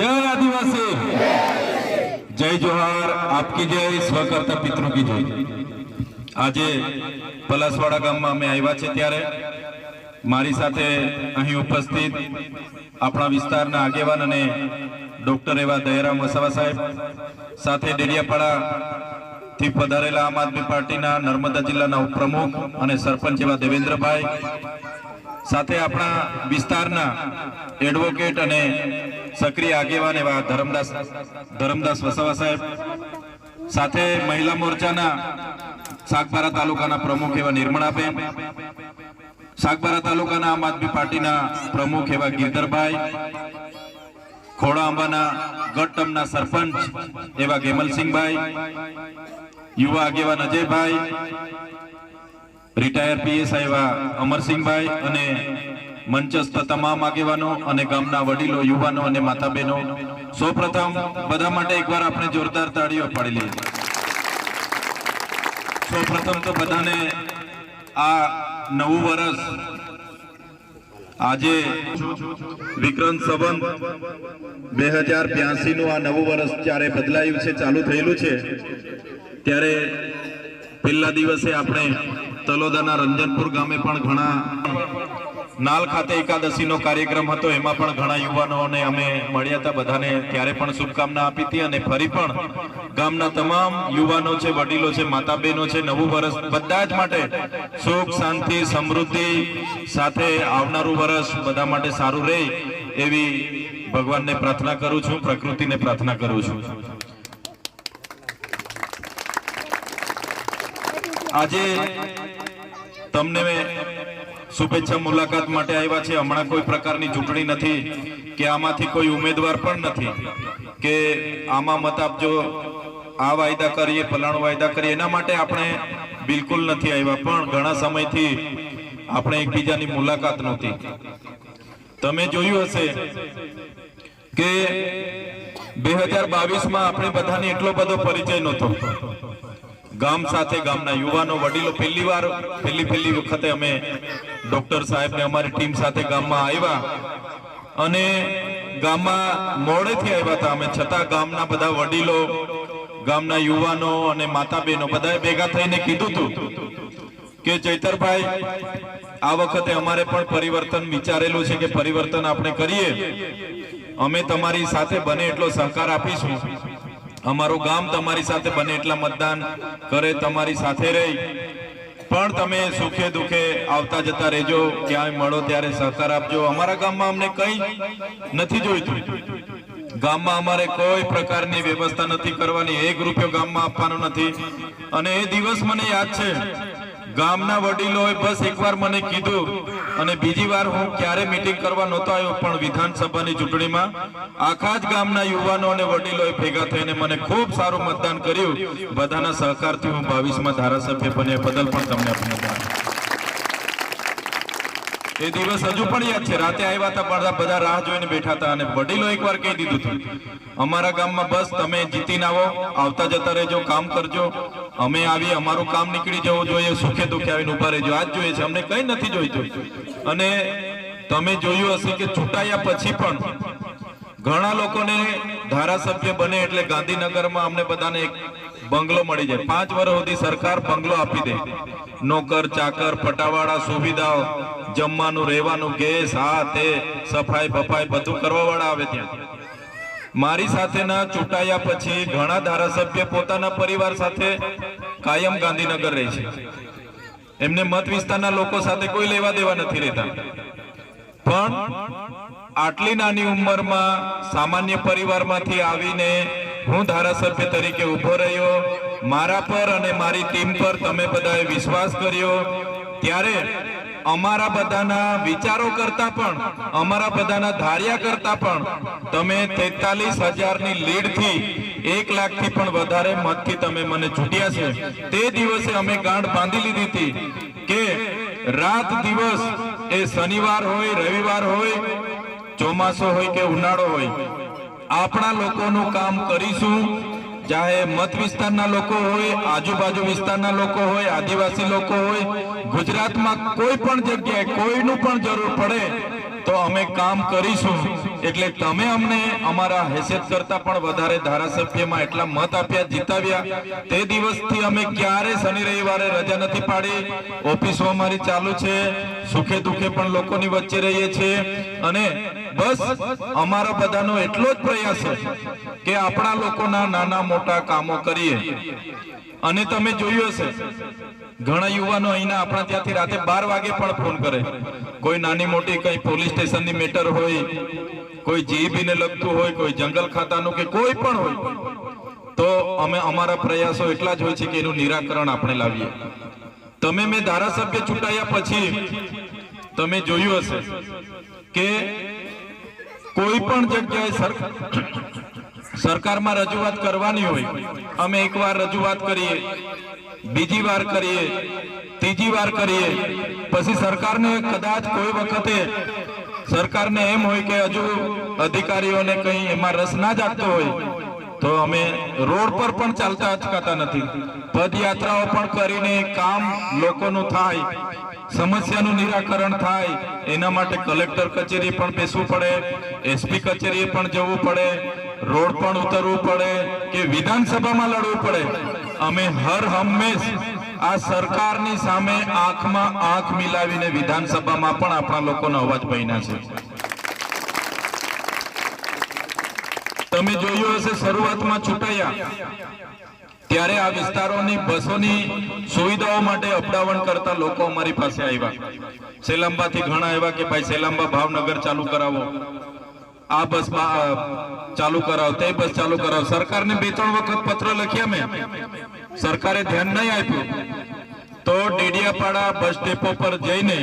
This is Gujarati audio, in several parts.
જય આદિવાસી જય જોહાર આપકી જય સ્વકર્તા પિતૃ કી જય આજે પલાસવાડા ગામમાં અમે આવ્યા છે ત્યારે મારી સાથે અહીં ઉપસ્થિત આપણા વિસ્તારના આગેવાન અને ડોક્ટર એવા દયારામ વસાવા સાહેબ, સાથે ડેડિયાપાડા થી પધારેલા આમ આદમી પાર્ટીના નર્મદા જિલ્લાના ઉપપ્રમુખ અને સરપંચ એવા દેવેન્દ્રભાઈ સાથે આપણા વિસ્તારના એડવોકેટ અને સક્રિય આગેવાન એવા ધરમદાસ ધરમદાસ વસાવા સાહેબ, સાથે મહિલા મોરચાના સાગબારા તાલુકાના પ્રમુખ એવા નિર્મળાબેન સાગબારા તાલુકાના આમ આદમી પાર્ટીના પ્રમુખ એવા ગિરધરભાઈ, ખોડા અંબાના ગઢટમના સરપંચ એવા ગેમલસિંહભાઈ, યુવા આગેવાન અજયભાઈ રિટાયર પીએસઆઈ એવા અમરસિંહભાઈ અને મંચસ્થ તમામ આગેવાનો અને ગામના વડીલો, યુવાનો અને માતા બહેનો સૌપ્રથમ બધા માટે એકવાર આપણે જોરદાર તાળીઓ પાડી લઈએ. સૌપ્રથમ તો બધાને આ નવું વર્ષ આજે વિક્રમ સંબંધ બે હજાર બ્યાસી નું આ નવું વર્ષ જ્યારે બદલાયું છે, ચાલુ થયેલું છે, ત્યારે પહેલા દિવસે આપણે તલોદાના રંજનપુર ગામે પણ ઘણા નાલ ખાતે એકાદશીનો કાર્યક્રમ હતો. એમાં પણ ઘણા યુવાનોને અમે મળ્યા હતા. બધાને ત્યારે પણ શુભકામના આપી હતી અને ફરી પણ ગામના તમામ યુવાનો છે, વડીલો છે માતા બહેનો છે, નવું વર્ષ બધા જ માટે સુખ, શાંતિ, સમૃદ્ધિ સાથે આવનારું વર્ષ બધા માટે સારું રહે એવી ભગવાનને પ્રાર્થના કરું છું, પ્રકૃતિને પ્રાર્થના કરું છું. આજે તમને શુભેચ્છા મુલાકાત માટે આવ્યા છે. હમણાં કોઈ પ્રકારની ચૂંટણી નથી કે આમાંથી કોઈ ઉમેદવાર પણ નથી કે આમાં મત આપજો, આ વાયદા કરીએ, ફલાણું વાયદા કરીએ. એના માટે આપણે બિલકુલ નથી આવ્યા. પણ ઘણા સમયથી આપણે એકબીજાની મુલાકાત નહોતી. તમે જોયું હશે કે બે હજાર બાવીસમાં આપણે બધાને એટલો બધો પરિચય નહોતો. ગામ સાથે ગામના યુવાનો વડીલો પહેલી વાર, પહેલી પહેલી વખતે અમે ડોક્ટર સાહેબને અમારી ટીમ સાથે ગામમાં આવ્યા. અને ગામમાં મોડેથી આવ્યા હતા અમે. છતાં ગામના બધા વડીલો, ગામના યુવાનો અને માતા બહેનો બધાએ ભેગા થઈને કીધું હતું કે, ચૈતરભાઈ, આ વખતે અમારે પણ પરિવર્તન વિચારેલું છે કે પરિવર્તન આપણે કરીએ. અમે તમારી સાથે બને એટલો સહકાર આપીશું. અમારું ગામ તમારી સાથે બને એટલા મતદાન કરે, તમારી સાથે રહી. પણ તમે સુખે દુખે આવતા જતા રહેજો, ક્યાંય મળો ત્યારે સહકાર આપજો. અમારા ગામમાં અમને કઈ નથી જોઈતું. ગામમાં અમારે કોઈ પ્રકારની વ્યવસ્થા નથી કરવાની, એક રૂપિયો ગામમાં આપવાનો નથી. અને એ દિવસ મને યાદ છે ગામના વડીલોએ બસ એકવાર મને કીધું અને બીજી વાર હું ક્યારે મીટિંગ કરવા નહોતો આવ્યો, પણ વિધાનસભાની ચૂંટણીમાં આખા જ ગામના યુવાનો અને વડીલોએ ભેગા થઈને મને ખૂબ સારું મતદાન કર્યું. બધાના સહકારથી હું બાવીસમાં ધારાસભ્ય બન્યા. બદલ પણ તમને અભિનંદન. એ દિવસ હજુ પણ યાદ છે. રાતે આવ્યા હતા, બધા બધા રાહ જોઈને બેઠા હતા અને વડીલો એકવાર કહી દીધું હતું, અમારા ગામમાં બસ, તમે જીતીને આવો, આવતા જતા રહેજો, કામ કરજો. અમે આવી, અમારું કામ નીકળી જવું જોઈએ, સુખે દુઃખે આવીને ઊભા રહેજો. આજ જોઈએ છે. અમને કંઈ નથી જોઈતું. અને તમે જોયું હશે કે ચૂંટાયા પછી પણ ઘણા લોકોને ધારાસભ્ય બને એટલે ગાંધીનગરમાં અમને બધાને એક બંગલો મળી જાય. પાંચ વર્ષ સુધી સરકાર બંગલો આપી દે. નોકર, ચાકર, પટાવાળા, સુવિધાઓ, જમવાનું, રહેવાનું, ગેસ, આ, તે, સફાઈ, બફાઈ બધું કરવાવાળા આવે ત્યાં. મારી સાથેના ચૂંટાયા પછી ઘણા ધારાસભ્ય પોતાના પરિવાર સાથે કાયમ ગાંધીનગર રહે છે. એમને મત વિસ્તારના લોકો સાથે કોઈ લેવા દેવા નથી રહેતા. પણ આટલી નાની ઉંમરમાં સામાન્ય પરિવારમાંથી આવીને હું ધારાસભ્ય તરીકે ઊભો રહ્યો. મારા પર અને મારી ટીમ પર તમે બધાએ વિશ્વાસ કર્યો. ત્યારે અમારા બધાના વિચારો કરતા પણ, અમારા બધાના ધાર્યા કરતા પણ, તમે તેતાલીસ હજારની લીડથી એક લાખથી પણ વધારે મતથી તમે મને છૂટ્યા છે. તે દિવસે અમે ગાંઠ બાંધી લીધી હતી કે રાત દિવસ એ શનિવાર હોય, રવિવાર હોય, ચોમાસો હોય કે ઉનાળો હોય આપણા લોકોનું કામ કરીશું. ચાહે મત વિસ્તારના લોકો હોય, આજુબાજુ વિસ્તારના લોકો હોય, આદિવાસી લોકો હોય, ગુજરાતમાં કોઈ પણ જગ્યાએ કોઈનું પણ જરૂર પડે, તો અમે કામ કરીશું. એટલે તમે અમને અમારા હેસિયત કરતા પણ વધારે ધારાસભ્યમાં એટલા મત આપ્યા, જીતાવ્યા. તે દિવસથી અમે ક્યારે શનિ રવિવારે રજા નથી પાડી. ઓફિસો અમારી ચાલુ છે. સુખે દુખે પણ લોકોની વચ્ચે રહીએ છીએ. અને બસ, અમારો બધાનો એટલો જ પ્રયાસ છે કે આપણા લોકોના નાના મોટા કામો કરીએ. અને તમે જોયું હશે, ઘણા યુવાનો અહીંના આપણા ત્યાંથી રાતે બાર વાગે પણ ફોન કરે. કોઈ નાની મોટી કઈ પોલીસ સ્ટેશનની મેટર હોય, કોઈ જીબી ને લગતું હોય, કોઈ જંગલ ખાતાનું કે કોઈ પણ હોય, તો અમે અમારા પ્રયાસો એટલા જ હોય છે કે એનું નિરાકરણ આપણે લાવીએ. તમે મેં ધારાસભ્ય ચૂંટાયા પછી તમે જોયું હશે કે કોઈ પણ જગ્યાએ સરકાર સરકારમાં રજૂઆત કરવાની હોય, અમે એકવાર રજૂઆત કરીએ, બીજી વાર કરીએ, ત્રીજી વાર કરીએ, પછી સરકારને કદાચ કોઈ વખતે, સરકારને એમ હોય કે હજુ અધિકારીઓને કંઈ એમાં રસ ના જાગતો હોય તો અમે રોડ પર પણ ચાલતા અચકાતા નથી. પદયાત્રાઓ પણ કરીને કામ લોકોનું થાય, સમસ્યાનું નિરાકરણ થાય. એના માટે કલેક્ટર કચેરી પણ બેસવું પડે, એસપી કચેરીએ પણ જવું પડે, રોડ પણ ઉતરવું પડે કે વિધાનસભામાં લડવું પડે. અમે હર હંમેશ આ સરકારની સામે આંખમાં આંખ મિલાવીને વિધાનસભામાં પણ આપણા લોકોનો અવાજ બન્યા છે. તમે જોયું હશે શરૂઆતમાં છૂટાયા. ત્યારે આ વિસ્તારોની બસોની સુવિધાઓ માટે અપડાવણ કરતા લોકો અમારી પાસે આવ્યા. સેલાંબાથી ઘણા આવ્યા કે ભાઈ સેલાંબા ભાવનગર ચાલુ કરાવો. આ બસ ચાલુ કરાવો. તે બસ ચાલુ કરાવો. સરકારને બે ત્રણ વખત પત્ર લખ્યા મેં. સરકારે ધ્યાન નહીં આપ્યું. તો ડેડિયાપાડા બસ ડેપો પર જઈને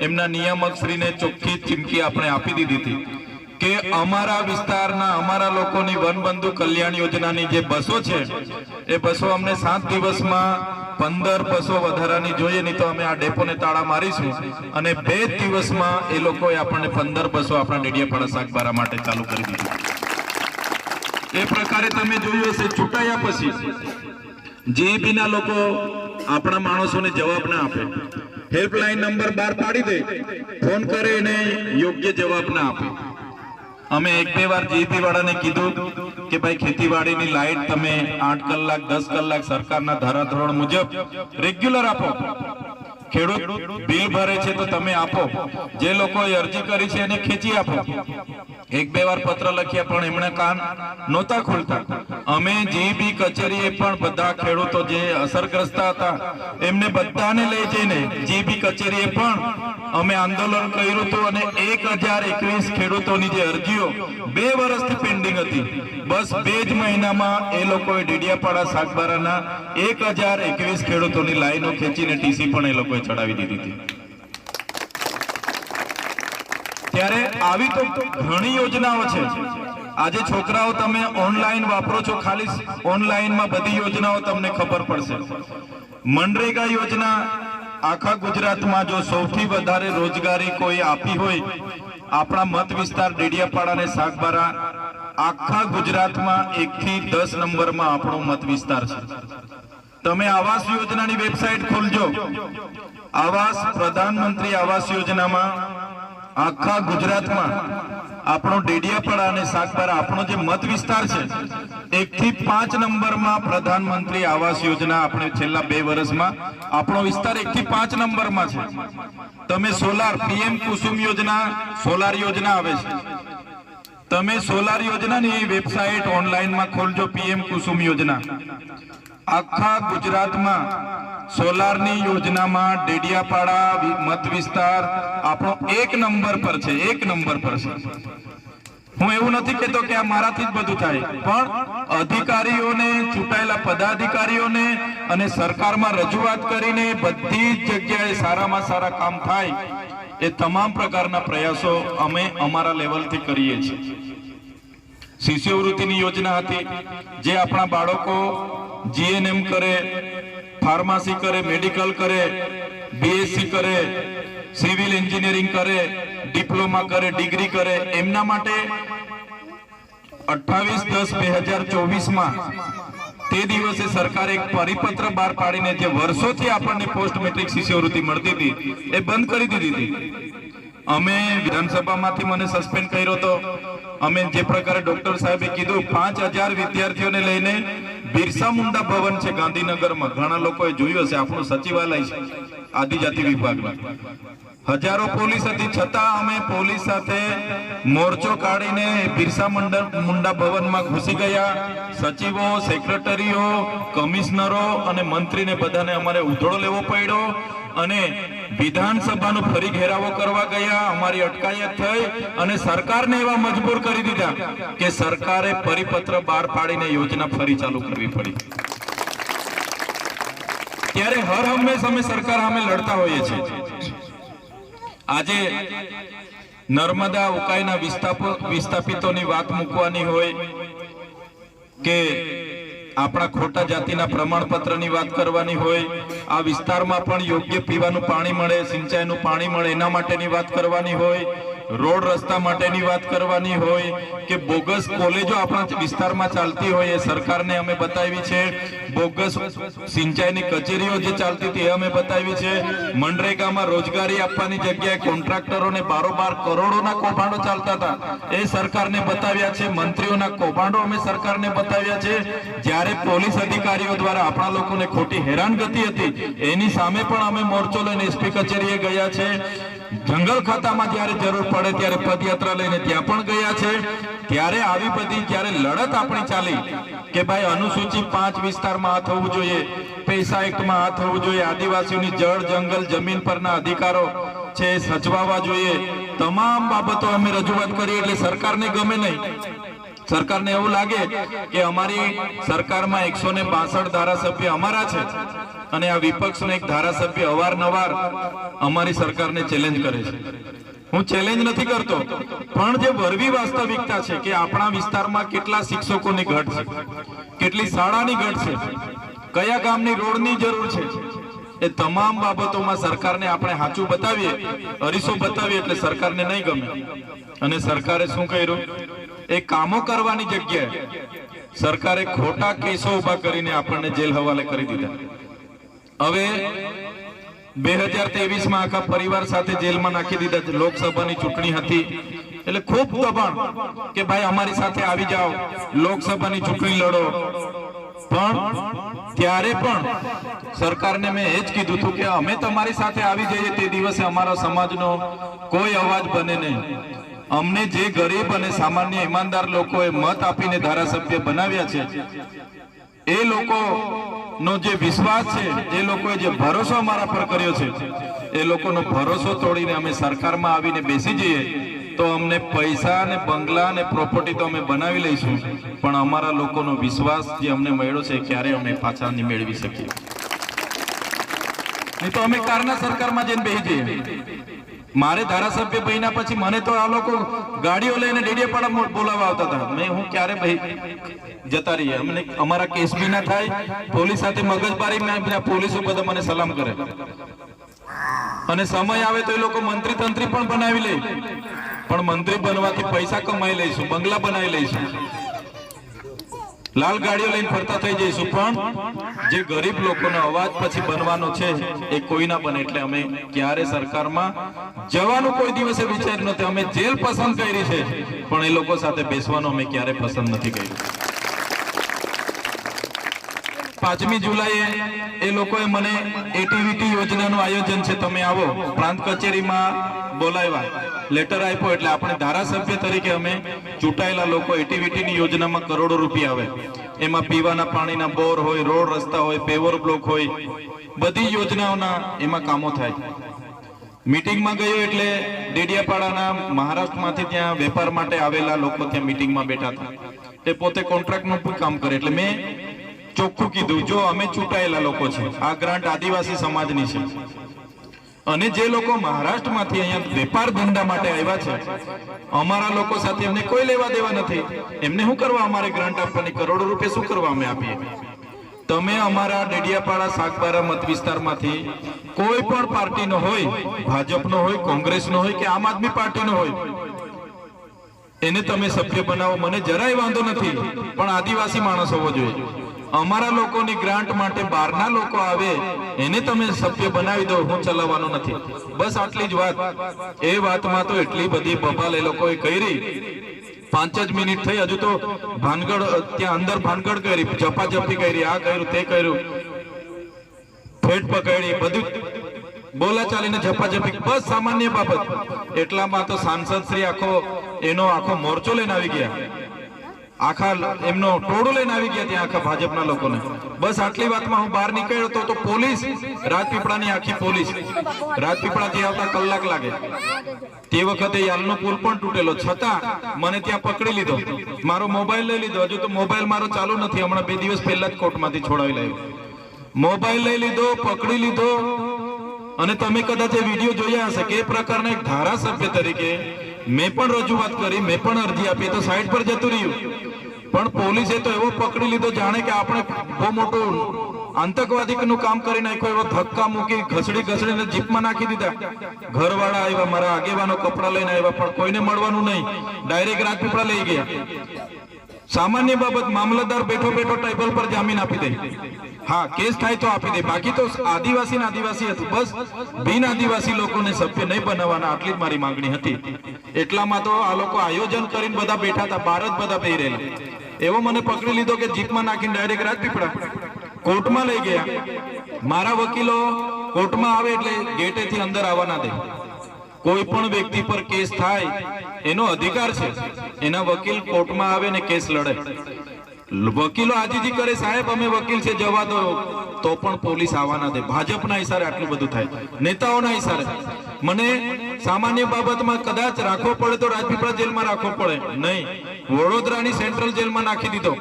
એમના નિયામક શ્રીને ચોખ્ખી ચીમકી આપણે આપી દીધી હતી. કે અમારા વિસ્તારના, અમારા લોકોની વનબંધુ કલ્યાણ યોજનાની જે બસો છે, એ બસો અમને સાત દિવસમાં પંદર બસો વધારાની જોઈએ, નહીં તો અમે આ ડેપોને તાળા મારીશું. અને બે દિવસમાં એ લોકોએ આપણને પંદર બસો આપણા ડેડિયાપાડા શાકબારા માટે ચાલુ કરી દીધી. એ પ્રકારે તમે જોયું હશે, ચૂંટાયા પછી જે બીના લોકો આપણા માણસોને જવાબ ના આપે, હેલ્પલાઇન નંબર બહાર પાડી દે, ફોન કરે એને યોગ્ય જવાબ ના આપે. અમે એક બે વાર જીપી વાળાને કીધું કે ભાઈ, ખેતીવાડીની લાઈટ તમે આઠ કલાક, દસ કલાક સરકારના ધારાધોરણ મુજબ રેગ્યુલર આપો. ખેડૂત બિલ ભરે છે તો તમે આપો. જે લોકોએ અરજી કરી છે એને ખેંચી આપો. એક બે વાર પત્ર લખ્યા પણ એમણે કાન નહોતા ખોલતા. અમે જે બી કચેરીએ પણ બધા ખેડૂતો જે અસરગ્રસ્ત હતા, એમને બધાને લઈ જઈને જે બી કચેરીએ પણ અમે આંદોલન કર્યું હતું અને એક હજાર એકવીસ ખેડૂતોની જે અરજીઓ બે વર્ષથી પેન્ડિંગ હતી. બસ બે જ મહિનામાં એ લોકોએ ડીડિયાપાડા સાગબારાના એક હજાર એકવીસ ખેડૂતોની લાઈનો ખેંચીને ટીસી પણ એ લોકોએ ચડાવી દીધી હતી. ત્યારે આવી તો ઘણી યોજનાઓ છે. આજે છોકરાઓ તમે ઓનલાઈન વાપરો છો, ખાલી ઓનલાઈનમાં બધી યોજનાઓ તમને ખબર પડશે. મનરેગા યોજના આખા ગુજરાતમાં જો સૌથી વધારે રોજગારી કોઈ આપી હોય, આપણા મત વિસ્તાર ડેડિયાપાડા અને સાગબારા, આખા ગુજરાતમાં એક થી દસ નંબરમાં આપણો મત વિસ્તાર છે. તમે આવાસ યોજનાની વેબસાઇટ ખોલજો. આવાસ પ્રધાનમંત્રી આવાસ યોજનામાં આખા ગુજરાતમાં આપણો ડેડિયાપાડા અને સાગબારા આપણો જે મત વિસ્તાર છે એક થી પાંચ નંબરમાં પ્રધાનમંત્રી આવાસ યોજના આપણે છેલ્લા બે વર્ષમાં, આપણો વિસ્તાર એક થી પાંચ નંબરમાં છે. તમે સોલાર, પીએમ કુસુમ યોજના, સોલાર યોજના આવે છે. તમે સોલાર યોજનાની વેબસાઇટ ઓનલાઈનમાં ખોલજો, પીએમ કુસુમ યોજના. આખા ગુજરાતમાં સોલારની યોજનામાં ડેડિયાપાડા મત વિસ્તાર આપણો એક નંબર પર છે, એક નંબર પર છે. હું એવું નથી કહેતો કે આ મારાથી જ બધું થાય, પણ અધિકારીઓને, ચૂંટાયેલા પદાધિકારીઓને અને સરકારમાં રજૂઆત કરીને બધી જ જગ્યાએ સારામાં સારા કામ થાય એ તમામ પ્રકારના પ્રયાસો અમે અમારા લેવલથી કરીએ છીએ. શિષ્યવૃત્તિની યોજના હતી, જે આપણા બાળકો જીએનએમ કરે ફાર્મસી કરે મેડિકલ કરે બીએસસી કરે સિવિલ એન્જિનિયરિંગ કરે ડિપ્લોમા કરે ડિગ્રી કરે, એમના માટે અઠ્ઠાવીસ દસ બે હજાર ચોવીસમાં તે દિવસે સરકારે એક પરિપત્ર બહાર પાડીને જે વર્ષોથી આપણને પોસ્ટ મેટ્રિક શિષ્યવૃત્તિ મળતી હતી, એ બંધ કરી દીધી હતી. અમે વિધાનસભામાંથી મને સસ્પેન્ડ કર્યો હતો અમે જે પ્રકારે ડોક્ટર સાહેબે કીધું, પાંચ હજાર વિદ્યાર્થીઓને લઈને બિરસા મુંડા ભવન છે ગાંધીનગરમાં. ઘણા લોકોએ જોયું હશે, આપણું સચિવાલય છે, આદિજાતિ વિભાગમાં હજારો પોલીસ હતી, છતાં અમે પોલીસ સાથે મોરચો કાઢીને બિરસા મુંડા ભવનમાં ઘૂસી ગયા. સચિવો સેક્રેટરીઓ કમિશનરો અને મંત્રીને બધાને અમારે ઉધડો લેવો પડ્યો. અને વિધાનસભાનો ફરી ઘેરાવો કરવા ગયા. અમારી અટકાયત થઈ અને સરકારને એવા મજબૂર કરી દીધા કે સરકારે પરિપત્ર બહાર પાડીને યોજના ફરી ચાલુ કરવી પડી. ત્યારે હર હંમેશ અમે સરકાર સામે લડતા હોઈએ છીએ. આજે નર્મદા ઉકાઈના વિસ્થાપિતોની વાત મૂકવાની હોય કે આપણા ખોટા જાતિના પ્રમાણપત્રની વાત કરવાની હોય, આ વિસ્તારમાં પણ યોગ્ય પીવાનું પાણી મળે, સિંચાઈનું પાણી મળે, એના માટેની વાત કરવાની હોય રોડ રસ્તા માટેની વાત કરવાની હોય કે બોગસ કોલેજો આપણા વિસ્તારમાં ચાલતી હોય એ સરકારને અમે બતાવી છે. બોગસ સિંચાઈની કચેરીઓ જે ચાલતી હતી એ અમે બતાવી છે. મનરેગામાં રોજગારી આપવાની જગ્યાએ કોન્ટ્રાક્ટરોને બારોબાર કરોડોના કૌભાંડો ચાલતા હતા. એ સરકારને બતાવ્યા છે. મંત્રીઓના કૌભાંડો અમે સરકારને બતાવ્યા છે. જ્યારે પોલીસ અધિકારીઓ દ્વારા આપણા લોકોને ખોટી હેરાનગતિ હતી, એની સામે પણ અમે મોરચો લઈને એસપી કચેરીએ ગયા છે. જંગલ ખાતામાં જ્યારે જરૂર પડે ત્યારે પદયાત્રા લઈને ત્યાં પણ ગયા છે. ત્યારે આવી બધી જ્યારે લડત આપણી ચાલી કે ભાઈ અનુસૂચિત પાંચ વિસ્તારમાં આ થવું જોઈએ, પૈસા એક્ટમાં આ થવું જોઈએ, આદિવાસીઓની જળ, જંગલ, જમીન પરના અધિકારો છે સચવાવા જોઈએ. તમામ બાબતો અમે રજૂઆત કરીએ એટલે સરકારને ગમે નહીં. સરકારને એવું લાગે કે અમારી સરકારમાં એકસો ને બાસઠ ધારાસભ્ય અમારા છે અને આ વિપક્ષનો એક ધારાસભ્ય અવારનવાર અમારી સરકારને ચેલેન્જ કરે છે. હું ચેલેન્જ નથી કરતો, પણ જે વરવી વાસ્તવિકતા છે કે આપણા વિસ્તારમાં કેટલા શિક્ષકોની ઘટ છે, કેટલી શાળાની ઘટ છે, કયા ગામની રોડની જરૂર છે એ તમામ બાબતોમાં સરકારને આપણે સાચું બતાવીએ, અરીસો બતાવીએ એટલે સરકારને નહીં ગમે. અને સરકારે શું કર્યું? એ કામો કરવાની જગ્યાએ સરકારે ખોટા કેસો ઊભા કરીને આપણને જેલ હવાલે કરી દીધા. હવે બે હજાર ત્રેવીસમાં આખા પરિવાર સાથે જેલમાં નાખી દીધા લોકસભાની ચૂંટણી હતી. એટલે ખૂબ દબાણ કે ભાઈ અમારી સાથે આવી જાઓ. લોકસભાની ચૂંટણી લડો. પણ ત્યારે પણ સરકારને મેં એ જ કીધું હતું કે અમે તમારી સાથે આવી જઈએ તે દિવસે અમારા સમાજનો કોઈ અવાજ બને નહીં. અમને જે ગરીબ અને સામાન્ય ઈમાનદાર લોકોએ મત આપીને ધારાસભ્ય બનાવ્યા છે, એ લોકો નો જે વિશ્વાસ છે, એ લોકોએ જે ભરોસો અમારા પર કર્યો છે, એ લોકોનો ભરોસો તોડીને અમે સરકારમાં આવીને બેસી જઈએ. તો અમને પૈસા અને બંગલા અને પ્રોપર્ટી તો અમે બનાવી લઈશું. પણ અમારા લોકોનો વિશ્વાસ જે અમને મળ્યો છે ક્યારે અમે પાછા મેળવી શકીએ. નહીં તો અમે કારના સરકારમાં જઈને બેસી જઈએ. મારે ધારાસભ્ય બન્યા પછી મને તો આ લોકો ગાડીઓ લઈને ડેડિયાપાડા બોલાવવા આવતા હતા. મેં હું ક્યારે ભાઈ જતા રહીએ? અમને અમારા કેસ બી ના થાય. પોલીસ સાથે મગજબારી પોલીસો બધા મને સલામ કરે. અને સમય આવે તો એ લોકો મંત્રી તંત્રી પણ બનાવી લે. પણ મંત્રી બનવાથી પૈસા કમાઈ લઈશું, બંગલા બનાવી લઈશું. લાલ ગાડીઓ લઈને ફરતા થઈ જઈશું, પણ જે ગરીબ લોકોનો અવાજ પછી બનવાનો છે, એ કોઈ ના બને. એટલે અમે ક્યારે સરકારમાં જવાનું કોઈ દિવસે વિચાર્યું નથી. અમે જેલ પસંદ કરી છે, પણ એ લોકો સાથે બેસવાનું અમે ક્યારે પસંદ નથી કર્યું. પાંચમી જુલાઈએ એ લોકોએ મને એટીવીટી યોજનાનું આયોજન છે. તમે આવો. પ્રાંત કચેરીમાં બોલાવ્યા. લેટર આપ્યો એટલે આપણે ધારાસભ્ય તરીકે અમે ચૂંટાયેલા લોકો એટીવીટીની યોજનામાં કરોડો રૂપિયા આવે. એમાં પીવાના પાણીના બોર હોય, રોડ રસ્તા હોય, પેવર બ્લોક હોય, બધી યોજનાઓના એમાં કામો થાય. મીટિંગમાં ગયો એટલે ડેડિયાપાડાના મહારાષ્ટ્રમાંથી ત્યાં વેપાર માટે આવેલા લોકો ત્યાં મીટિંગમાં બેઠા હતા. એ પોતે કોન્ટ્રાક્ટનું પણ કામ કરે. એટલે મેં ચોખ્ખું કીધું, જો અમે ચૂંટાયેલા લોકો છે, આ ગ્રાન્ટ આદિવાસી સમાજની છે. અને જે લોકો મહારાષ્ટ્રમાંથી અહીંયા વેપાર ધંધા માટે આવ્યા છે, અમારા લોકો સાથે એમને કોઈ લેવા દેવા નથી. એમને શું કરવા અમારે ગ્રાન્ટ આપવાની? કરોડો રૂપિયા શું કરવા અમે આપીએ? તમે અમારા ડેડિયાપાડા સાગબારા મત વિસ્તારમાંથી કોઈ પણ પાર્ટીનો હોય, ભાજપનો હોય, કોંગ્રેસનો હોય કે આમ આદમી પાર્ટીનો હોય, એને તમે સભ્ય બનાવો. મને જરાય વાંધો નથી, પણ આદિવાસી માણસ હોવો જોઈએ. અમારા લોકોની ગ્રાન્ટ માટે બહારના લોકો આવે, એને તમે સભ્ય બનાવી દો, હું ચલાવવાનો નથી. બસ આટલી જ વાત. એ વાતમાં તો એટલી બધી બબાલ એ લોકોએ કરી. પાંચ જ મિનિટ થઈ, હજુ તો ભાનગડ ત્યાં અંદર ભાનગડ કરી ઝપાઝપી કરી, આ કર્યું, તે કર્યું. ફેટ પકડી, બધું બોલા ચાલીને ઝપાઝપી બસ સામાન્ય બાબત. એટલામાં તો સાંસદ શ્રી આખો, એનો આખો મોરચો લઈને આવી ગયા. આખા એમનો ટોળું લઈને આવી ગયા ત્યાં આખા ભાજપના લોકોને. બસ આટલી વાતમાં હું બહાર નીકળ્યો હતો તો પોલીસ રાજપીપળાની આખી પોલીસ. રાજપીપળાથી આવતા કલાક લાગે. તે વખતે યાલનો પુલ પણ તૂટેલો. છતાં મને ત્યાં પકડી લીધો. મારો મોબાઈલ લઈ લીધો. હજુ તો મોબાઈલ મારો ચાલુ નથી. હમણાં બે દિવસ પહેલા જ કોર્ટમાંથી છોડાવી લાવ્યો. મોબાઈલ લઈ લીધો, પકડી લીધો. અને તમે કદાચ એ વીડિયો જોયા હશે કે પ્રકારના એક ધારાસભ્ય તરીકે મેં પણ રજૂઆત કરી, મેં પણ અરજી આપી, તો સાઈડ પર જતું રહ્યું. પણ પોલીસે તો એવો પકડી લીધો, જાણે કે આપણે બહુ મોટું આતંકવાદીનું કામ કરી નાખ્યો, એવો ધક્કા મૂકી ઘસડી ઘસડીને જીપમાં નાખી દીધા. ઘરવાળા આવ્યા, મારા આગેવાનો કપડા લઈને આવ્યા, પણ કોઈને મળવાનું નહીં. ડાયરેક્ટ રાજપીપળા લઈ ગયા. સામાન્ય બાબત મામલતદાર બેઠો બેઠો ટેબલ પર જામીન આપી દે. હા, કેસ થાય તો આપી દે. બાકી તો આદિવાસી આદિવાસી હતું. બસ બિન આદિવાસી લોકોને સભ્ય નહીં બનાવવાના આટલી જ મારી માંગણી હતી. એટલામાં તો આ લોકો આયોજન કરીને બધા બેઠા હતા. બહાર જ બધા બેહી રહેલા. એવો મને પકડી લીધો કે જીપમાં નાખીને ડાયરેક્ટ રાજપીપળા. કોર્ટમાં લઈ ગયા. મારા વકીલો કોર્ટમાં આવે એટલે ગેટેથી અંદર આવવા ના દે. કોઈ પણ વ્યક્તિ પર કેસ થાય, એનો અધિકાર છે. એના વકીલ કોર્ટમાં આવે ને કેસ લડે. વકીલો આજીજી કરે, સાહેબ, અમે વકીલ છે, જવા દો. તો પણ પોલીસ આવવાના દે. ભાજપના હિસારે આટલું બધું થાય. નેતાઓના ઈશારે. મને સામાન્ય બાબતમાં કદાચ રાખવો પડે તો રાજપીપળા જેલમાં રાખવો પડે. નહીં. વડોદરાની સેન્ટ્રલ જેલમાં નાખી દીધો.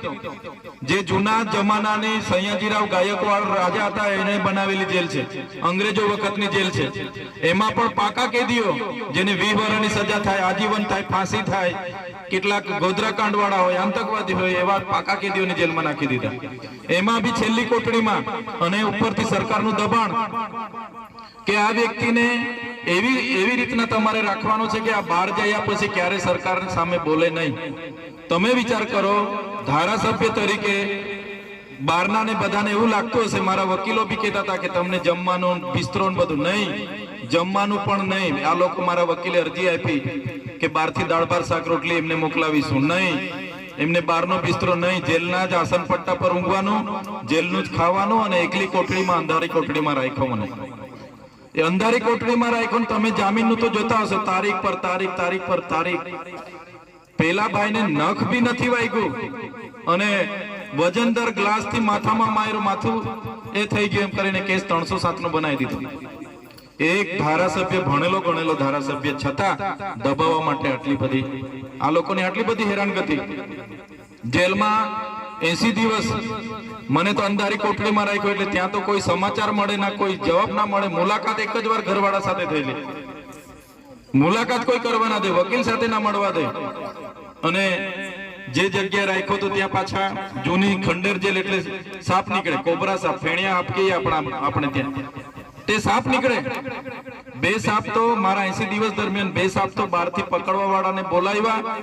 જે જૂના જમાનાની સયાજીરાવ ગાયકવાડ રાજા હતા, એને બનાવેલી જેલ છે. અંગ્રેજો વખતની જેલ છે. એમાં પણ પાકા કેદીઓ, જેને વી વર્ષની સજા થાય, આજીવન થાય, ફાંસી થાય, કેટલાક ગોધરાકાંડ વાળા હોય, આતંકવાદી હોય, એવા પાકા કેદીઓની જેલમાં નાખી દીધા. એમાં બી છેલ્લી કોટડીમાં અને ઉપરથી સરકારનું દબાણ કે આ વ્યક્તિને એવી એવી રીતના તમારે રાખવાનો છે કે આ બહાર જયા પછી ક્યારે સરકાર સામે બોલે નહીં. તમે વિચાર કરો, ધારાસભ્ય તરીકે બહારના ને બધાને એવું લાગતું હશે, મારા વકીલો બી કહેતા હતા કે તમને જમવાનું, બિસ્તરો બધું નહીં. જમવાનું પણ નહીં. આ લોકો મારા વકીલે અરજી આપી કે બહારથી દાળ, ભાત, શાક, રોટલી એમને મોકલાવીશું. નહીં. એમને બહારનો બિસ્તરો નહીં. જેલના જ આસન પટ્ટા પર ઊંઘવાનું, જેલનું જ ખાવાનું અને એકલી કોટડીમાં, અંધારી કોટડીમાં રાખ્યો મને. એ અંધારી કોટડીમાં રાખ્યો તમે જામીનનું તો જોતા હશો. તારીખ પર તારીખ તારીખ પર તારીખ. પેલા ભાઈને નખ બી નથી વાગ્યું અને વજનદાર ગ્લાસથી માથામાં માર્યું, માથું એ થઈ ગયું એમ કરીને કેસ ત્રણસો સાત નો બનાવી દીધો. એક ધારાસભ્ય ભણેલો ગણેલો ધારાસભ્ય છતાં દબાવવા માટે આટલી બધી, આ લોકોની આટલી બધી હેરાનગતિ. જેલમાં એસી દિવસ. મને તો અંધારી કોટલીમાં રાખ્યો એટલે ત્યાં તો કોઈ સમાચાર મળે ના, કોઈ જવાબ ના મળે. મુલાકાત એક જ વાર ઘરવાળા સાથે થયેલી મુલાકાત કોઈ કરવા ના દે, વકીલ સાથે ના મળવા દે. અને જે જગ્યાએ રાખ્યો તો ત્યાં પાછા જૂની ખંડેર જેલ એટલે સાપ નીકળે. કોબરા સાપ, ફેણિયા આપીએ આપણા આપણે ત્યાં. તે સાપ નીકળે. બે સાપ તો મારા એસી દિવસ દરમિયાન બે સાપ તો બહારથી પકડવા વાળાને બોલાવ્યા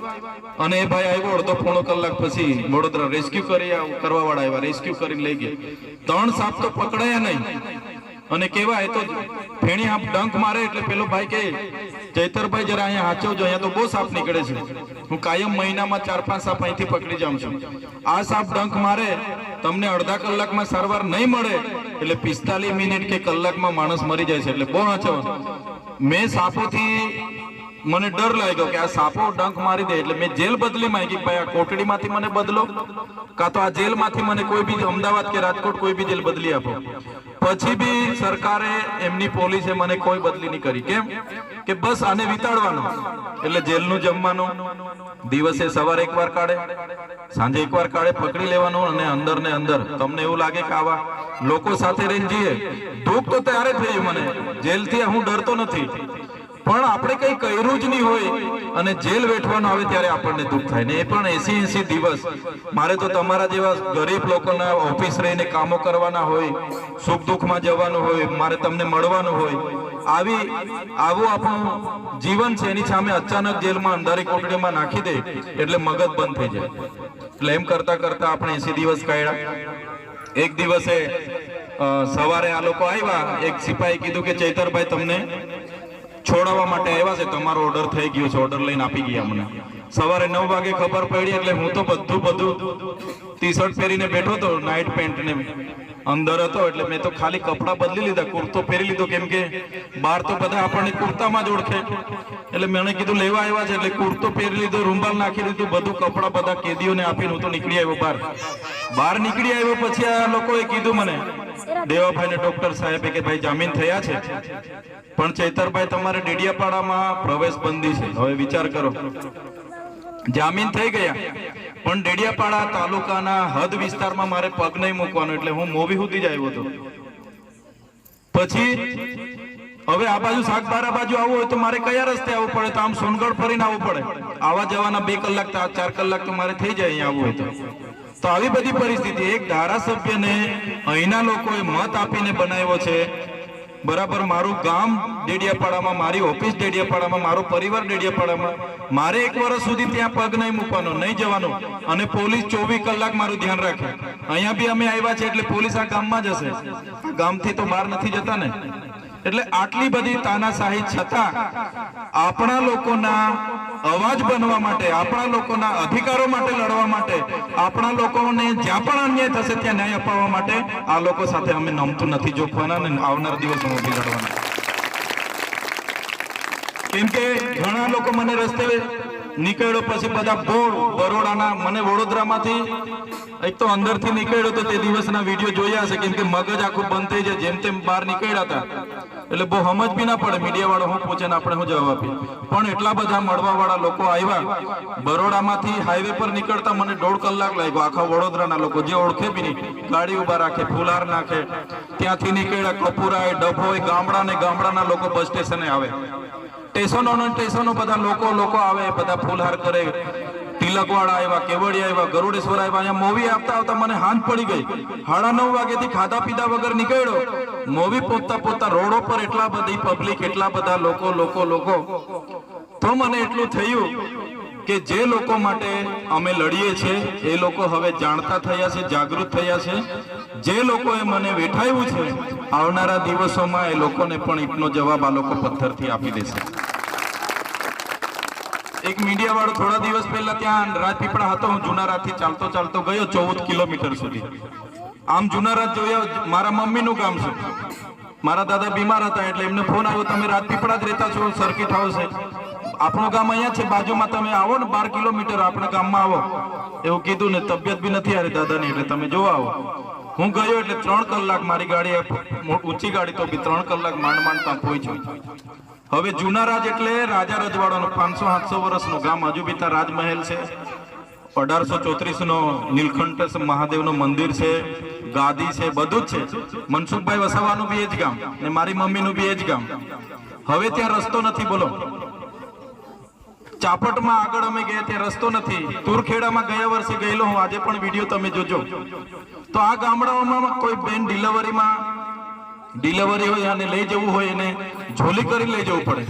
અને એ ભાઈ આવ્યો અડધો પોણો કલાક પછી વડોદરા રેસ્ક્યુ કરી કરવા વાળા આવ્યા રેસ્ક્યુ કરીને લઈ ગયા. ત્રણ સાપ તો પકડાયા નહીં. અને કેવા એ તો ફેણી આપ ડંખ મારે એટલે પેલો ભાઈ કે, ચૈતરભાઈ, જરા અહીંયા હાચવજો, અહીંયા તો બહુ સાપ નીકળે છે. હું કાયમ મહિનામાં ચાર, પાંચ સાપ અહીંથી પકડી જાઉં છું. આ સાપ ડંખ મારે, તમને અડધા કલાકમાં સારવાર નહીં મળે, એટલે પિસ્તાલીસ મિનિટ કે કલાકમાં માણસ મરી જાય છે, એટલે બહુ હાચવવાનું મેં સાપોથી મને ડર લાગ્યો કે આ સાપો ડંખ મારી દે એટલે મેં જેલ બદલી માંગી. ભાઈ, આ કોટડીમાંથી મને બદલો, કાં તો આ જેલમાંથી મને કોઈ બી અમદાવાદ કે રાજકોટ કોઈ બી જેલ બદલી આપો. પછી બી સરકારે એમની પોલીસે મને કોઈ બદલી નહીં કરી. કેમ? કે બસ આને વિતાડવાનું. એટલે જેલનું જમવાનું, દિવસે સવારે એકવાર કાઢે, સાંજે એકવાર કાઢે, પકડી લેવાનું અને અંદર ને અંદર. તમને એવું લાગે કે આવા લોકો સાથે રહીને જઈએ દુઃખ તો ત્યારે થયું મને. જેલથી હું ડરતો નથી. પણ આપણે કઈ કર્યું જ નહીં હોય અને જેલ વેઠવાનું આવે ત્યારે આપણને દુઃખ થાય. ને એ પણ એસી એસી દિવસ. મારે તો તમારા જેવા ગરીબ લોકોના ઓફિસ રહીને કામો કરવાના હોય, સુખ દુઃખમાં જવાનું હોય, મારે તમને મળવાનું હોય, આવી, આવું આપણું જીવન છે, એની સામે અચાનક જેલમાં, અંધારી કોટડીમાં નાખી દે, એટલે મગજ બંધ થઈ જાય. એટલે એમ કરતા કરતા આપણે એસી દિવસ કાઢ્યા. એક દિવસે સવારે આ લોકો આવ્યા, એક સિપાહી કીધું કે, ચૈતરભાઈ, તમને છોડાવવા માટે આવ્યા છે. તમારો ઓર્ડર થઈ ગયો છે. ઓર્ડર લઈને આપી ગયા મને સવારે નવ વાગે ખબર પડી એટલે હું તો બધું બધું ટી શર્ટ પહેરીને બેઠો હતો નાઇટ પેન્ટ ને અંદર હતો એટલે મેં તો ખાલી કપડાં બદલી લીધા, કુર્તો પહેરી લીધો કેમ કે બહાર તો બધા આપણને કુર્તામાં જ ઓળખે. એટલે મેં કીધું, લેવા આવ્યા છે. એટલે કુર્તો પહેરી લીધો, રૂમાલ નાખી દીધું, બધું કપડાં બધા કેદીઓને આપીને હું તો નીકળી આવ્યો બહાર. બહાર નીકળી આવ્યો પછી આ લોકોએ કીધું મને દેવાભાઈ ને ડોક્ટર સાહેબે કે ભાઈ જામીન થયા છે. પણ ચૈતરભાઈ તમારે ડેડિયાપાડામાં પ્રવેશ બંધી છે. હવે વિચાર કરો. જામીન થઈ ગયા. પણ ડેડિયાપાડા તાલુકાના હદ વિસ્તારમાં મારે પગ નહીં મૂકવાનો, એટલે હું મોવી સુધી જ આવ્યો હતો. પછી હવે આ બાજુ સાગબારા બાજુ આવવું હોય તો મારે કયા રસ્તે આવવું પડે? તો આમ સોનગઢ ફરીને આવવું પડે. આવા જવાના બે કલાક ચાર કલાક તો મારે થઈ જાય અહીંયા આવવું હોય તો. તો આવી બધી પરિસ્થિતિ એક ધારાસભ્યને અહીંના લોકોએ મત આપીને બનાવ્યો છે. બરાબર, મારું ગામ ડેડિયાપાડામાં, મારી ઓફિસ ડેડિયાપાડામાં, મારો પરિવાર ડેડિયાપાડામાં. મારે એક વર્ષ સુધી ત્યાં પગ નહીં મૂકવાનો, નહીં જવાનો. અને પોલીસ ચોવીસ કલાક મારું ધ્યાન રાખે. અહીંયા બી અમે આવ્યા છે એટલે પોલીસ આ ગામમાં જ હશે. ગામથી તો બહાર નથી જતા ને. એટલે આટલી બધી તાનાશાહી છતાં આપણા લોકોના અવાજ બનવા માટે, આપણા લોકોના અધિકારો માટે લડવા માટે, આપણા લોકોને જ્યાં પણ અન્યાય થશે ત્યાં ન્યાય અપાવવા માટે આ લોકો સાથે અમે નમતું નથી જોખવાના અને આવનાર દિવસોમાં બી લડવાના. કેમ કે ઘણા લોકો મને રસ્તે નીકળ્યો પછી બધા બોર્ડ બરોડાના, મને વડોદરામાંથી એક તો અંદરથી નીકળ્યો તો તે દિવસના વીડિયો જોયા હશે, કેમ કે મગજ આખું બંધ થઈ જાય, જેમ તેમ બહાર નીકળ્યા હતા. એટલે બહુ સમજ બી ના પડે મીડિયા વાળો હું પૂછે ને આપણે હું જવાબ આપીએ. પણ એટલા બધા મળવા વાળા લોકો આવ્યા. બરોડામાંથી હાઈવે પર નીકળતા મને દોઢ કલાક લાગ્યો. આખા વડોદરાના લોકો જે ઓળખે બી નહીં, ગાડી ઊભા રાખે, ફુલાર નાખે. ત્યાંથી નીકળ્યા કપુરાય ડભોય ગામડા ને ગામડાના લોકો બસ સ્ટેશને આવે. સ્ટેશનો સ્ટેશનો બધા લોકો લોકો આવે, બધા ફૂલહાર કરે. તિલકવાડા આવ્યા, કેવડિયા આવ્યા, ગરુડેશ્વર આવ્યા, અહીંયા મોવી આપતા આવતા મને હાંજ પડી ગઈ. સાડા નવ વાગ્યાથી ખાધા પીધા વગર નીકળ્યો. મોવી પોતા પોતા રોડો પર એટલા બધી પબ્લિક એટલા બધા લોકો લોકો લોકો. તો મને એટલું થયું કે જે લોકો માટે અમે લડીએ છીએ, એ લોકો હવે જાણતા થયા છે, જાગૃત થયા છે. જે લોકોએ મને વેઠાયું છે, આવનારા દિવસોમાં એ લોકોને પણ એટલો જવાબ આ લોકો પથ્થરથી આપી દેશે. એક મીડિયા વાળો થોડા દિવસ પહેલા ત્યાં રાજપીપળા હતો. હું જુના થી ચાલતો ચાલતો ગયો ચૌદ કિલોમીટર સુધી. આમ જુના રાત જોયા મારા મમ્મીનું ગામ છે. મારા દાદા બીમાર હતા એટલે એમને ફોન આવ્યો, તમે રાજપીપળા જ રહેતા છો સર્કિટ હાઉસ આપણું ગામ અહીંયા છે, બાજુમાં તમે આવો ને બાર કિલોમીટર આપણા ગામમાં આવો. એવું કીધું ને તબિયત બી નથી હારી દાદાની, એટલે તમે જોવા આવો. હું ગયો એટલે ત્રણ કલાક મારી ગાડી, ઊંચી ગાડી તો બી ત્રણ કલાક માંડ માંડ ત્યાં પહોંચ્યો. હવે જૂના રાજ એટલે રાજા રજવાડાનું પાંચસો, સાતસો વર્ષનું ગામ હજુ બી ત્યાં રાજમહેલ છે. અઢારસો ચોત્રીસ નો નીલકંઠ મહાદેવનું મંદિર છે, ગાદી છે, બધું જ છે. મનસુખભાઈ વસાવાનું બી એ જ ગામ ને મારી મમ્મીનું બી એ જ ગામ. હવે ત્યાં રસ્તો નથી, બોલો. ચાપટમાં આગળ અમે ગયા ત્યાં રસ્તો નથી. તુરખેડામાં ગયા વર્ષે ગયેલો હું, આજે પણ વીડિયો તમે જોજો. તો આ ગામડાઓમાં કોઈ બેન ડિલિવરીમાં ડિલિવરી હોય અને લઈ જવું હોય, એને ઝોલી કરી લઈ જવું પડે.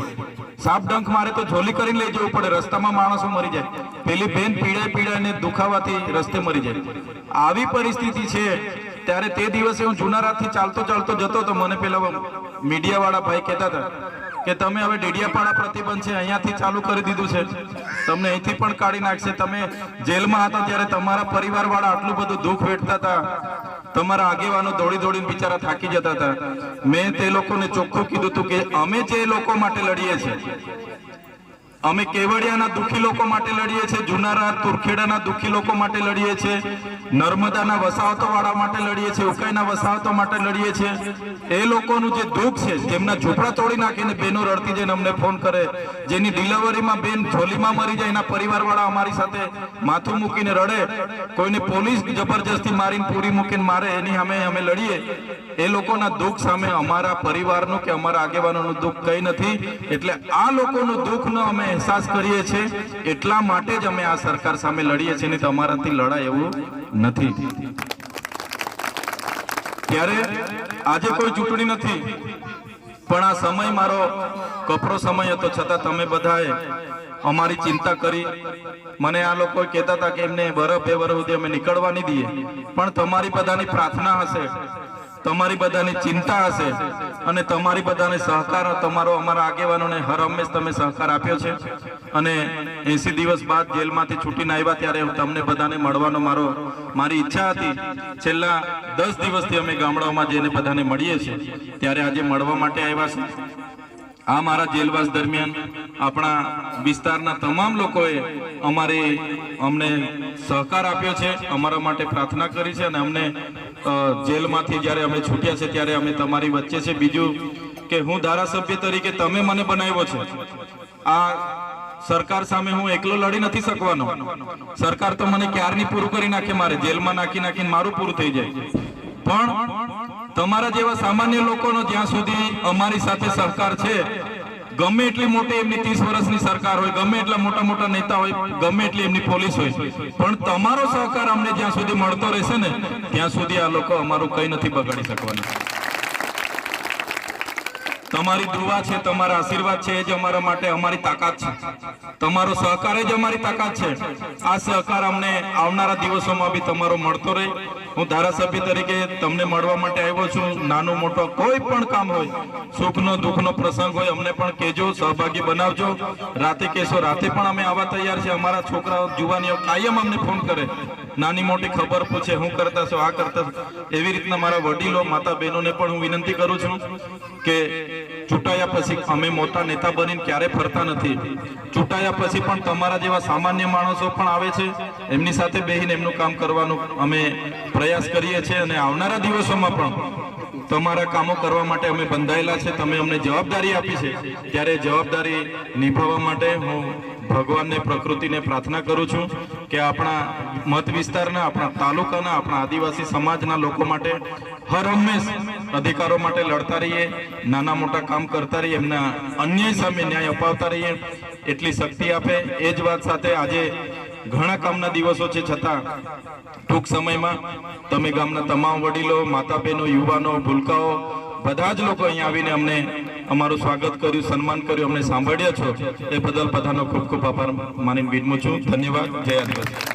સાપ ડંખ મારે તો ઝોલી કરીને લઈ જવું પડે. રસ્તામાં માણસો મરી જાય. પેલી બેન પીડાય પીડાઈને દુખાવાથી રસ્તે મરી જાય. આવી પરિસ્થિતિ છે. ત્યારે તે દિવસે હું જુનારાથી ચાલતો ચાલતો જતો તો મને પેલા મીડિયા વાળા ભાઈ કહેતા હતા કે તમે હવે ડેડિયાપાડા પ્રતિબંધ છે, અહીંયાથી ચાલુ કરી દીધું છે. તમને અહીંથી પણ કાઢી નાખશે. તમે જેલમાં હતા ત્યારે તમારા પરિવારવાળા આટલું બધું દુઃખ વેઠતા હતા. તમારા આગેવાનો દોડી દોડીને બિચારા થાકી જતા હતા. મેં તે લોકોને ચોખ્ખું કીધું હતું કે અમે જે લોકો માટે લડીએ છીએ અમે કેવડિયાના દુઃખી લોકો માટે લડીએ છીએ, જુનારા, તુરખેડાના દુઃખી લોકો માટે લડીએ છીએ, નર્મદાના વસાહતો વાળા માટે લડીએ છીએ, ઉકાઈના વસાહતો માટે લડીએ છીએ. એ લોકોનું જે દુઃખ છે, જેમના ઝૂંપડા તોડી નાખીને બેનો રડતી જઈને અમને ફોન કરે, જેની ડિલિવરીમાં બેન ઝોલીમાં મરી જાય, એના પરિવારવાળા અમારી સાથે માથું મૂકીને રડે, કોઈને પોલીસ જબરજસ્તી મારીને પૂરી મૂકીને મારે, એની સામે અમે લડીએ. એ લોકોના દુઃખ સામે અમારા પરિવારનું કે અમારા આગેવાનોનું દુઃખ કઈ નથી, એટલે આ લોકોનું દુઃખનો અમે અહેસાસ કરીએ છીએ એટલા માટે જ અમે આ સરકાર સામે લડીએ છીએ નહીં તમારાથી લડાય એવું નથી. ત્યારે આજે કોઈ ચૂંટણી નથી, પણ આ સમય મારો કપરો સમય હતો. છતાં તમે બધાએ અમારી ચિંતા કરી. મને આ લોકો કહેતા હતા કે એમને બરફ બે બરફ સુધી અમે નીકળવા નહીં દઈએ. પણ તમારી બધાની પ્રાર્થના હશે તમારી બધાની ચિંતા હશે અને તમારી બધાને સહકાર તમારો અમારા આગેવાનોને હર હંમેશ તમે સહકાર આપ્યો છે. અને એસી દિવસ બાદ જેલમાંથી છૂટીને આવ્યા ત્યારે તમને બધાને મળવાનો મારો, મારી ઈચ્છા હતી. છેલ્લા દસ દિવસથી અમે ગામડાઓમાં જઈને બધાને મળીએ છીએ. ત્યારે આજે મળવા માટે આવ્યા છે આ મારા જેલવાસ દરમિયાન આપણા વિસ્તારના તમામ લોકોએ અમારે અમને સહકાર આપ્યો છે, અમારા માટે પ્રાર્થના કરી છે અને અમને જેલમાંથી જ્યારે અમે છૂટ્યા છે ત્યારે અમે તમારી વચ્ચે છે. બીજું કે હું ધારાસભ્ય તરીકે તમે મને બનાવ્યો છે. આ સરકાર સામે હું એકલો લડી નથી શકવાનો. સરકાર તો મને ક્યારની પૂરું કરી નાખે? મારે જેલમાં નાખી નાખીને મારું પૂરું થઈ જાય. પણ તમારા જેવા સામાન્ય લોકોનો જ્યાં સુધી અમારી સાથે સહકાર છે, ગમે એટલી મોટી એમની ત્રીસ વર્ષની સરકાર હોય, ગમે એટલા મોટા મોટા નેતા હોય, ગમે એટલી એમની પોલીસ હોય, પણ તમારો સહકાર અમને જ્યાં સુધી મળતો રહેશે ને, ત્યાં સુધી આ લોકો અમારું કંઈ નથી બગાડી શકવાના. તમારી દુવા છે, તમારા આશીર્વાદ છે, એ જ અમારા માટે અમારી તાકાત છે. તમારો સહકાર જ અમારી તાકાત છે. આ સહકાર અમને આવનારા દિવસોમાં બી તમારો મળતો રહે. હું ધારાસભ્ય તરીકે તમને મળવા માટે આવ્યો છું. નાનો મોટો કોઈ પણ કામ હોય, સુખનો દુઃખનો પ્રસંગ હોય, અમને પણ કહેજો, સહભાગી બનાવજો. રાતે કહેશો, રાતે પણ અમે આવવા તૈયાર છે. અમારા છોકરાઓ, જુવાનીઓ કાયમ અમને ફોન કરે. નાની મોટી ખબર પૂછે, હું કરતા છો, આ કરતા એવી રીતના મારા વડીલો માતા બહેનોને પણ હું વિનંતી કરું છું કે ચૂંટાયા પછી અમે મોટા નેતા બનીને ક્યારે ફરતા નથી. ચૂંટાયા પછી પણ તમારા જેવા સામાન્ય માણસો પણ આવે છે. એમની સાથે બેહીને એમનું કામ કરવાનું અમે પ્રયાસ કરીએ છીએ અને આવનારા દિવસોમાં પણ તમારા કામો કરવા માટે અમે બંધાયેલા છે. તમે અમને જવાબદારી આપી છે. ત્યારે જવાબદારી નિભાવવા માટે હું ભગવાનને પ્રકૃતિને પ્રાર્થના કરું છું કે આપણા મત વિસ્તારના, આપણા તાલુકાના, આપણા આદિવાસી સમાજના લોકો માટે હર હંમેશ અધિકારો માટે લડતા રહીએ, નાના મોટા કામ કરતા રહીએ, એમના અન્યાય સામે ન્યાય અપાવતા રહીએ, એટલી શક્તિ આપે. એ જ વાત સાથે આજે ઘણા કામના દિવસો છે, છતાં ટૂંક સમયમાં તમે ગામના તમામ વડીલો માતા બહેનો યુવાનો, ભૂલકાઓ બધા જ લોકો અહીંયા આવીને અમને અમારું સ્વાગત કર્યું, સન્માન કર્યું, અમને સાંભળ્યા છો. એ બદલ બધાનો ખૂબ ખૂબ આભાર માની વિનમું છું. ધન્યવાદ. જય આદિવાસી.